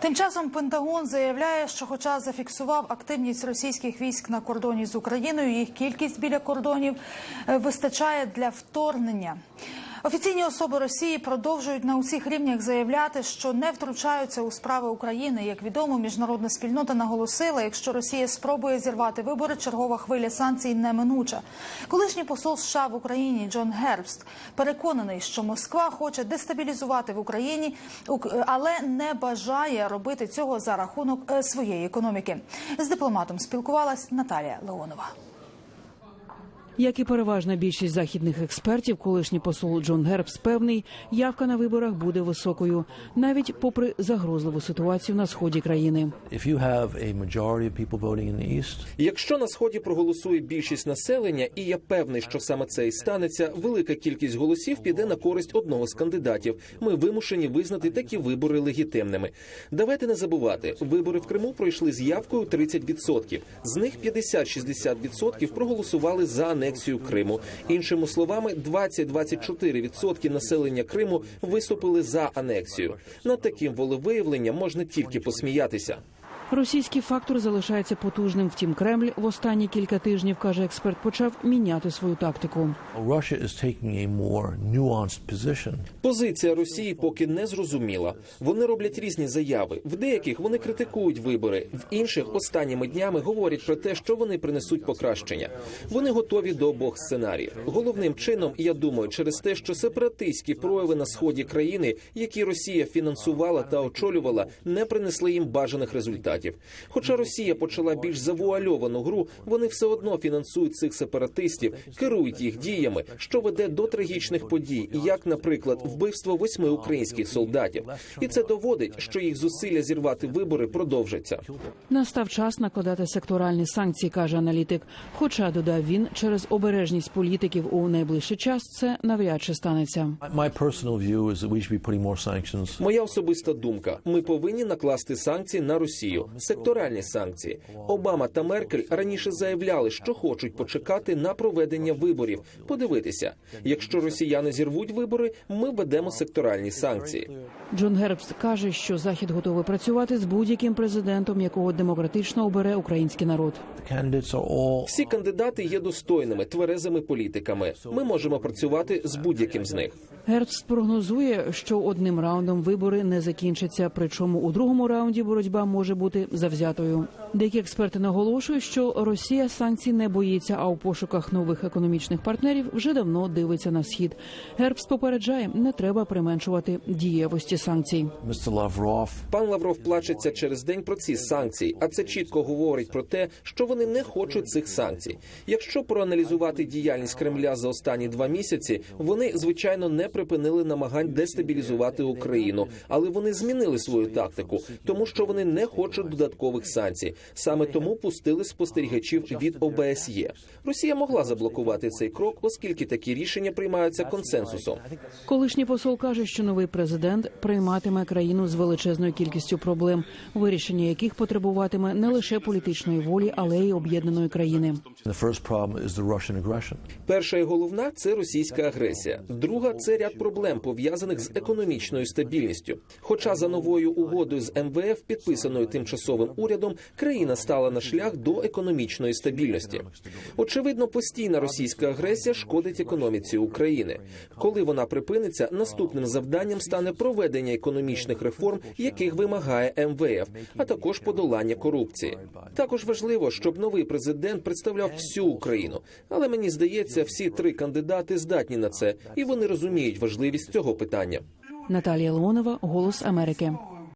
Тим часом Пентагон заявляє, що, хоча зафіксував активність російських військ на кордоні з Україною, їх кількість біля кордонів е, вистачає для вторгнення. Офіційні особи Росії продовжують на усіх рівнях заявляти, що не втручаються у справи України. Як відомо, міжнародна спільнота наголосила, якщо Росія спробує зірвати вибори, чергова хвиля санкцій неминуча. Колишній посол США в Україні Джон Гербст переконаний, що Москва хоче дестабілізувати в Україні, ук- але не бажає робити цього за рахунок е, своєї економіки. З дипломатом спілкувалась Наталія Леонова. Як і переважна більшість західних експертів, колишній посол Джон Гербс певний, явка на виборах буде високою, навіть попри загрозливу ситуацію на сході країни. Якщо на сході проголосує більшість населення, і я певний, що саме це і станеться, велика кількість голосів піде на користь одного з кандидатів. Ми вимушені визнати такі вибори легітимними. Давайте не забувати, вибори в Криму пройшли з явкою 30%. З них 50-60% проголосували за анексію Криму. Іншими словами, 20-24% населення Криму виступили за анексію. Над таким волевиявленням можна тільки посміятися. Російський фактор залишається потужним. Втім, Кремль в останні кілька тижнів каже експерт, почав міняти свою тактику. Позиція Росії поки не зрозуміла. Вони роблять різні заяви. В деяких вони критикують вибори, в інших останніми днями говорять про те, що вони принесуть покращення. Вони готові до обох сценаріїв. Головним чином, я думаю, через те, що сепаратистські прояви на сході країни, які Росія фінансувала та очолювала, не принесли їм бажаних результатів. Хоча Росія почала більш завуальовану гру, вони все одно фінансують цих сепаратистів, керують їх діями, що веде до трагічних подій, як, наприклад, вбивство восьми українських солдатів. І це доводить, що їх зусилля зірвати вибори продовжаться. Настав час накладати секторальні санкції, каже аналітик. Хоча додав він, через обережність політиків у найближчий час це навряд чи станеться. Моя особиста думка: ми повинні накласти санкції на Росію, секторальні санкції. Обама та Меркель раніше заявляли, що хочуть почекати на проведення виборів. Подивитися, якщо росіяни зірвуть вибори, ми введемо секторальні санкції. Джон Гербст каже, що захід готовий працювати з будь-яким президентом, якого демократично обере український народ. Всі кандидати є достойними, тверезими політиками. Ми можемо працювати з будь-яким з них. Гербст прогнозує, що одним раундом вибори не закінчаться. Причому у другому раунді боротьба може бути завзятою. Деякі експерти наголошують, що Росія санкцій не боїться, а у пошуках нових економічних партнерів вже давно дивиться на схід. Гербст попереджає, не треба применшувати дієвості санкцій. Пан Лавров плачеться через день про ці санкції, а це чітко говорить про те, що вони не хочуть цих санкцій. Якщо проаналізувати діяльність Кремля за останні два місяці, вони звичайно не припинили намагань дестабілізувати Україну, але вони змінили свою тактику, тому що вони не хочуть додаткових санкцій. Саме тому пустили спостерігачів від ОБСЄ. Росія могла заблокувати цей крок, оскільки такі рішення приймаються консенсусом. Колишній посол каже, що новий президент прийматиме країну з величезною кількістю проблем, вирішення яких потребуватиме не лише політичної волі, але й об'єднаної країни. Перша і головна це російська агресія. Друга це ряд проблем пов'язаних з економічною стабільністю. Хоча за новою угодою з МВФ, підписаною тимчасовим урядом, країна стала на шлях до економічної стабільності. Очевидно, постійна російська агресія шкодить економіці України. Коли вона припиниться, наступним завданням стане проведення економічних реформ, яких вимагає МВФ, а також подолання корупції. Також важливо, щоб новий президент представляв всю Україну. Але мені здається, всі три кандидати здатні на це, і вони розуміють важливість цього питання. Наталія Леонова, Голос Америки.